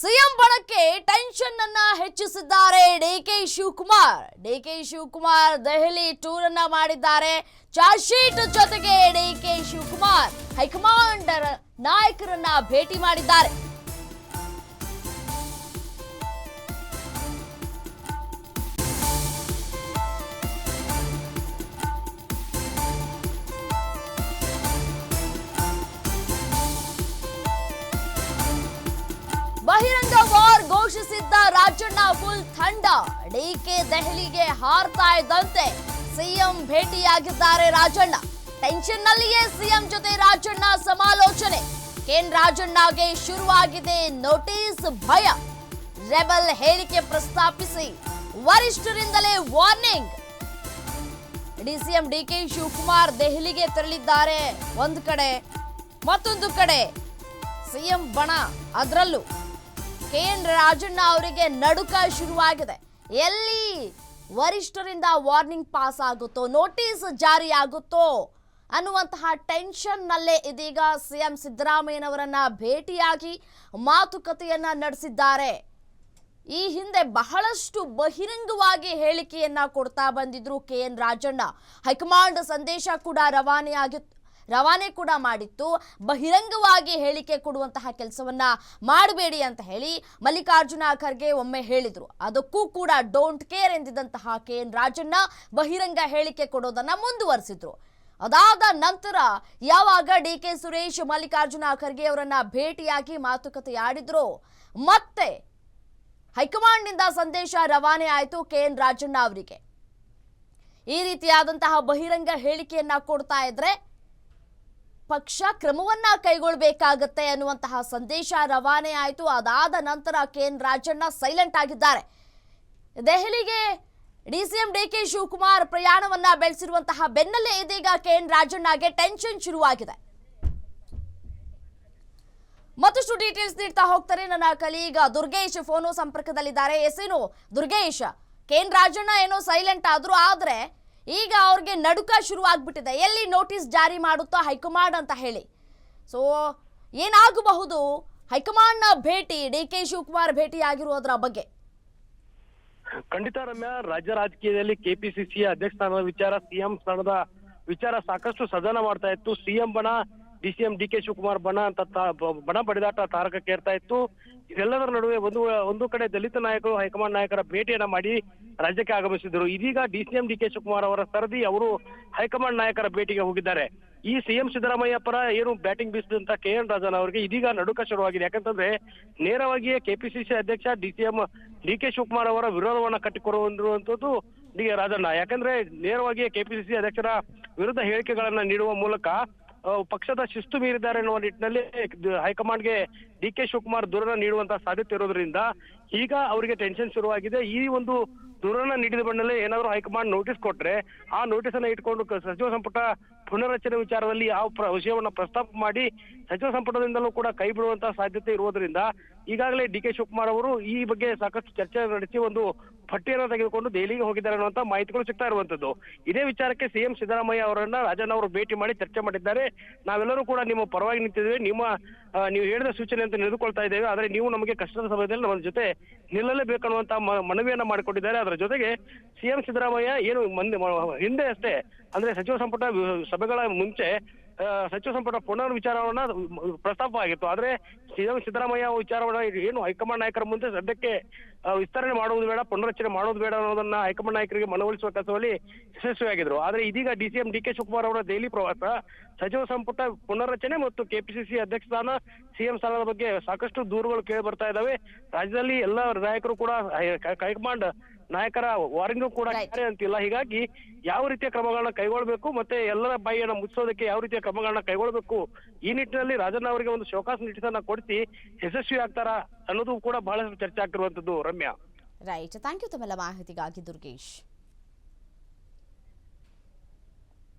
CM ಬಣಕ್ಕೆ tension ಅನ್ನ ಹೆಚ್ಚಿಸಿದ್ದಾರೆ DK Shivakumar. DK Shivakumar Delhi tour ಅನ್ನ ಮಾಡಿದ್ದಾರೆ. ಚಾರ್ಜ್ ಶೀಟ್ ಜೊತೆಗೆ D K Shivakumar high command ನಾಯಕರನ್ನ ಭೇಟಿ ಮಾಡಿದ್ದಾರೆ. ಬಹಿರಂಗ ವಾರ್ ಘೋಷಿಸಿದ್ದ ರಾಜಣ್ಣ ಫುಲ್ ತಂಡ ಡಿಕೆ ದೆಹಲಿಗೆ ಹಾರ್ತಾ ಇದ್ದಂತೆ ಸಿಎಂ ಭೇಟಿಯಾಗಿದ್ದಾರೆ ರಾಜಣ್ಣ. ಟೆನ್ಷನ್ ನಲ್ಲಿಯೇ ಸಿಎಂ ಜೊತೆ ರಾಜಣ್ಣ ಸಮಾಲೋಚನೆ. ಕೆನ್ ರಾಜಣ್ಣಗೆ ಶುರುವಾಗಿದೆ ನೋಟಿಸ್ ಭಯ. ರೆಬಲ್ ಹೇಳಿಕೆ ಪ್ರಸ್ತಾಪಿಸಿ ವರಿಷ್ಠರಿಂದಲೇ ವಾರ್ನಿಂಗ್. ಡಿಸಿಎಂ ಡಿಕೆ ಶಿವಕುಮಾರ್ ದೆಹಲಿಗೆ ತೆರಳಿದ್ದಾರೆ. ಒಂದು ಕಡೆ, ಮತ್ತೊಂದು ಕಡೆ ಸಿಎಂ ಬಣ ಅದರಲ್ಲೂ. ಕೆ ಎನ್ ರಾಜಣ್ಣ ಅವರಿಗೆ ನಡುಕ ಶುರುವಾಗಿದೆ. ಎಲ್ಲಿ ವರಿಷ್ಠರಿಂದ ವಾರ್ನಿಂಗ್ ಪಾಸ್ ಆಗುತ್ತೋ, ನೋಟಿಸ್ ಜಾರಿ ಆಗುತ್ತೋ ಅನ್ನುವಂತಹ ಟೆನ್ಷನ್ ನಲ್ಲೇ ಇದೀಗ ಸಿಎಂ ಸಿದ್ದರಾಮಯ್ಯನವರನ್ನ ಭೇಟಿಯಾಗಿ ಮಾತುಕತೆಯನ್ನ ನಡೆಸಿದ್ದಾರೆ. ಈ ಹಿಂದೆ ಬಹಳಷ್ಟು ಬಹಿರಂಗವಾಗಿ ಹೇಳಿಕೆಯನ್ನ ಕೊಡ್ತಾ ಬಂದಿದ್ರು ಕೆ ಎನ್ ರಾಜಣ್ಣ. ಹೈಕಮಾಂಡ್ ಸಂದೇಶ ಕೂಡ ರವಾನೆ ರವಾನೆ ಕೂಡ ಮಾಡಿತ್ತು. ಬಹಿರಂಗವಾಗಿ ಹೇಳಿಕೆ ಕೊಡುವಂತಹ ಕೆಲಸವನ್ನ ಮಾಡಬೇಡಿ ಅಂತ ಹೇಳಿ ಮಲ್ಲಿಕಾರ್ಜುನ ಖರ್ಗೆ ಒಮ್ಮೆ ಹೇಳಿದ್ರು. ಅದಕ್ಕೂ ಕೂಡ ಡೋಂಟ್ ಕೇರ್ ಎಂದಿದ್ದಂತಹ ಕೆ ಎನ್ ರಾಜಣ್ಣ ಬಹಿರಂಗ ಹೇಳಿಕೆ ಕೊಡೋದನ್ನ ಮುಂದುವರೆಸಿದ್ರು. ಅದಾದ ನಂತರ ಯಾವಾಗ ಡಿ ಕೆ ಸುರೇಶ್, ಮಲ್ಲಿಕಾರ್ಜುನ ಖರ್ಗೆ ಅವರನ್ನ ಭೇಟಿಯಾಗಿ ಮಾತುಕತೆ ಆಡಿದ್ರು, ಮತ್ತೆ ಹೈಕಮಾಂಡ್ನಿಂದ ಸಂದೇಶ ರವಾನೆ ಆಯಿತು ಕೆ ಎನ್ ರಾಜಣ್ಣ ಅವರಿಗೆ. ಈ ರೀತಿಯಾದಂತಹ ಬಹಿರಂಗ ಹೇಳಿಕೆಯನ್ನ ಕೊಡ್ತಾ ಇದ್ರೆ ಪಕ್ಷ ಕ್ರಮವನ್ನ ಕೈಗೊಳ್ಳಬೇಕಾಗತ್ತೆ ಅನ್ನುವಂತಹ ಸಂದೇಶ ರವಾನೆ ಆಯಿತು. ಅದಾದ ನಂತರ ಕೆ ಎನ್ ರಾಜಣ್ಣ ಸೈಲೆಂಟ್ ಆಗಿದ್ದಾರೆ. ದೆಹಲಿಗೆ D C M D K Shivakumar ಪ್ರಯಾಣವನ್ನ ಬೆಳೆಸಿರುವಂತಹ ಬೆನ್ನಲ್ಲೇ ಇದೀಗ ಕೆ ಎನ್ ರಾಜಣ್ಣಗೆ ಟೆನ್ಷನ್ ಶುರುವಾಗಿದೆ. ಮತ್ತಷ್ಟು ಡೀಟೇಲ್ಸ್ ನೀಡ್ತಾ ಹೋಗ್ತಾರೆ ನನ್ನ ಕಲೀಗ ದುರ್ಗೇಶ್. ಫೋನು ಸಂಪರ್ಕದಲ್ಲಿದ್ದಾರೆ. ಎಸೇನು ದುರ್ಗೇಶ್ ಎನ್ ರಾಜಣ್ಣ ಏನೋ ಸೈಲೆಂಟ್ ಆದ್ರು, ಆದ್ರೆ ಈಗ ಅವ್ರಿಗೆ ನಡುಕ ಶುರು ಆಗ್ಬಿಟ್ಟಿದೆ ಎಲ್ಲಿ ನೋಟಿಸ್ ಜಾರಿ ಮಾಡುತ್ತೋ ಹೈಕಮಾಂಡ್ ಅಂತ ಹೇಳಿ. ಸೊ ಏನಾಗಬಹುದು? ಹೈಕಮಾಂಡ್ನ ಭೇಟಿ, ಡಿ ಕೆ ಶಿವಕುಮಾರ್ ಭೇಟಿ ಆಗಿರುವುದರ ಬಗ್ಗೆ. ಖಂಡಿತ ರಮ್ಯ, ರಾಜ್ಯ ರಾಜಕೀಯದಲ್ಲಿ ಕೆಪಿಸಿಸಿ ಅಧ್ಯಕ್ಷ ಸ್ಥಾನದ ವಿಚಾರ ಸಿಎಂ ಸ್ಥಾನದ ವಿಚಾರ ಸಾಕಷ್ಟು ಸದನ ಮಾಡ್ತಾ ಇತ್ತು. ಸಿಎಂ ಬಣ ಡಿಸಿಎಂ ಡಿ ಕೆ ಶಿವಕುಮಾರ್ ಬಣ ಅಂತ ಬಣ ಬಡಿದಾಟ ತಾರಕಕ್ಕೇರ್ತಾ ಇತ್ತು. ಇದೆಲ್ಲದರ ನಡುವೆ ಒಂದು ಒಂದು ಕಡೆ ದಲಿತ ನಾಯಕರು, ಹೈಕಮಾಂಡ್ ನಾಯಕರ ಭೇಟಿಯನ್ನ ಮಾಡಿ ರಾಜ್ಯಕ್ಕೆ ಆಗಮಿಸಿದ್ರು. ಇದೀಗ ಡಿಸಿಎಂ ಡಿ ಕೆ ಶಿವಕುಮಾರ್ ಅವರ ಸರದಿ, ಅವರು ಹೈಕಮಾಂಡ್ ನಾಯಕರ ಭೇಟಿಗೆ ಹೋಗಿದ್ದಾರೆ. ಈ ಸಿಎಂ ಸಿದ್ದರಾಮಯ್ಯ ಪರ ಏನು ಬ್ಯಾಟಿಂಗ್ ಬೀಸಿದಂತ ಕೆ ಎನ್ ರಾಜನ್ ಅವರಿಗೆ ಇದೀಗ ನಡುಕ ಶುರುವಾಗಿದೆ. ಯಾಕಂತಂದ್ರೆ ನೇರವಾಗಿಯೇ ಕೆಪಿಸಿಸಿ ಅಧ್ಯಕ್ಷ ಡಿಸಿಎಂ ಡಿ ಕೆ ಶಿವಕುಮಾರ್ ಅವರ ವಿರೋಧವನ್ನ ಕಟ್ಟಿಕೊಡುವಂತದ್ದು ಡಿ ರಾಜಣ್ಣ. ಯಾಕಂದ್ರೆ ನೇರವಾಗಿ ಕೆಪಿಸಿಸಿ ಅಧ್ಯಕ್ಷರ ವಿರುದ್ಧ ಹೇಳಿಕೆಗಳನ್ನ ನೀಡುವ ಮೂಲಕ ಪಕ್ಷದ ಶಿಸ್ತು ಮೀರಿದ್ದಾರೆ ಎನ್ನುವ ನಿಟ್ಟಿನಲ್ಲಿ ಹೈಕಮಾಂಡ್ ಹೈಕಮಾಂಡ್ಗೆ ಡಿ ಕೆ ಶಿವಕುಮಾರ್ ದೂರನ ನೀಡುವಂತಹ ಸಾಧ್ಯತೆ ಇರೋದ್ರಿಂದ ಈಗ ಅವರಿಗೆ ಟೆನ್ಷನ್ ಶುರುವಾಗಿದೆ. ಈ ಒಂದು ದೂರನ್ನ ನೀಡಿದ ಬಣ್ಣದಲ್ಲಿ ಏನಾದ್ರು ಹೈಕಮಾಂಡ್ ನೋಟಿಸ್ ಕೊಟ್ರೆ ಆ ನೋಟಿಸ್ ಅನ್ನ ಇಟ್ಕೊಂಡು ಸಚಿವ ಸಂಪುಟ ಪುನರ್ರಚನೆ ವಿಚಾರದಲ್ಲಿ ಯಾವ ಪ್ರ- ವಿಷಯವನ್ನ ಪ್ರಸ್ತಾಪ ಮಾಡಿ ಸಚಿವ ಸಂಪುಟದಿಂದಲೂ ಕೂಡ ಕೈ ಬಿಡುವಂತಹ ಸಾಧ್ಯತೆ ಇರುವುದರಿಂದ ಈಗಾಗಲೇ ಡಿ ಕೆ ಶಿವಕುಮಾರ್ ಅವರು ಈ ಬಗ್ಗೆ ಸಾಕಷ್ಟು ಚರ್ಚೆ ನಡೆಸಿ ಒಂದು ಪಟ್ಟಿಯನ್ನು ತೆಗೆದುಕೊಂಡು ದೆಹಲಿಗೆ ಹೋಗಿದ್ದಾರೆ ಅನ್ನುವಂತ ಮಾಹಿತಿಗಳು ಸಿಗ್ತಾ ಇರುವಂತದ್ದು. ಇದೇ ವಿಚಾರಕ್ಕೆ ಸಿಎಂ ಸಿದ್ದರಾಮಯ್ಯ ಅವರನ್ನ ರಾಜನ್ ಅವರು ಭೇಟಿ ಮಾಡಿ ಚರ್ಚೆ ಮಾಡಿದ್ದಾರೆ. ನಾವೆಲ್ಲರೂ ಕೂಡ ನಿಮ್ಮ ಪರವಾಗಿ ನಿಂತಿದ್ದೇವೆ. ನಿಮ್ಮ ನೀವು ಹೇಳಿದ ಸೂಚನೆ ಅಂತ ನಿಂತುಕೊಳ್ತಾ ಇದ್ದೇವೆ. ಆದರೆ ನೀವು ನಮಗೆ ಕಷ್ಟದ ಸಮಯದಲ್ಲಿ ನಮ್ಮ ಜೊತೆ ನಿಲ್ಲಲೇಬೇಕನ್ನುವಂತ ಮನವಿಯನ್ನ ಮಾಡಿಕೊಂಡಿದ್ದಾರೆ. ಅದರ ಜೊತೆಗೆ ಸಿಎಂ ಸಿದ್ದರಾಮಯ್ಯ ಏನು ಹಿಂದೆ ಅಷ್ಟೇ. ಅಂದ್ರೆ ಸಚಿವ ಸಂಪುಟ ಸಭೆಗಳ ಮುಂಚೆ ಸಚಿವ ಸಂಪುಟ ಪುನರ್ ವಿಚಾರವನ್ನ ಪ್ರಸ್ತಾಪವಾಗಿತ್ತು. ಆದ್ರೆ ಸಿಎಂ ಸಿದ್ದರಾಮಯ್ಯ ವಿಚಾರವನ್ನ ಏನು ಹೈಕಮಾಂಡ್ ನಾಯಕರ ಮುಂದೆ ಸದ್ಯಕ್ಕೆ ವಿಸ್ತರಣೆ ಮಾಡುವುದು ಬೇಡ, ಪುನರ್ರಚನೆ ಮಾಡೋದು ಬೇಡ ಅನ್ನೋದನ್ನ ಹೈಕಮಾಂಡ್ ನಾಯಕರಿಗೆ ಮನವೊಲಿಸುವ ಕೆಲಸದಲ್ಲಿ ಯಶಸ್ವಿಯಾಗಿದ್ರು. ಆದ್ರೆ ಇದೀಗ ಡಿಸಿಎಂ ಡಿ ಕೆ ಶಿವಕುಮಾರ್ ಅವರ ದೆಹಲಿ ಪ್ರವಾಸ, ಸಚಿವ ಸಂಪುಟ ಪುನರ್ರಚನೆ ಮತ್ತು ಕೆಪಿಸಿಸಿ ಅಧ್ಯಕ್ಷ ಸ್ಥಾನ ಸಿಎಂ ಸ್ಥಾನದ ಬಗ್ಗೆ ಸಾಕಷ್ಟು ದೂರುಗಳು ಕೇಳಿ ಬರ್ತಾ ಇದಾವೆ ರಾಜ್ಯದಲ್ಲಿ ಎಲ್ಲ ನಾಯಕರು ಕೂಡ ಹೈಕಮಾಂಡ್ ನಾಯಕರ ವಾರಿಂಗ್ ಕೂಡ ಅಂತಿಲ್ಲ. ಹೀಗಾಗಿ ಯಾವ ರೀತಿಯ ಕ್ರಮಗಳನ್ನ ಕೈಗೊಳ್ಬೇಕು ಮತ್ತೆ ಎಲ್ಲರ ಬಾಯಿಯನ್ನ ಮುಚ್ಚೋದಕ್ಕೆ ಯಾವ ರೀತಿಯ ಕ್ರಮಗಳನ್ನ ಕೈಗೊಳ್ಬೇಕು ಈ ನಿಟ್ಟಿನಲ್ಲಿ ರಾಜಣ್ಣ ಅವರಿಗೆ ಒಂದು ಶೋಕಾಸ ನಿಟ್ಟಿಸನ್ನ ಕೊಡಿಸಿ ಯಶಸ್ವಿ ಆಗ್ತಾರ ಅನ್ನೋದು ಕೂಡ ಬಹಳಷ್ಟು ಚರ್ಚೆ ಆಗ್ತಿರುವಂತದ್ದು ರಮ್ಯಾ. ರೈಟ್ ಥ್ಯಾಂಕ್ ಯು ತಮ್ಮೆಲ್ಲ ಮಾಹಿತಿಗಾಗಿ ದುರ್ಗೇಶ್.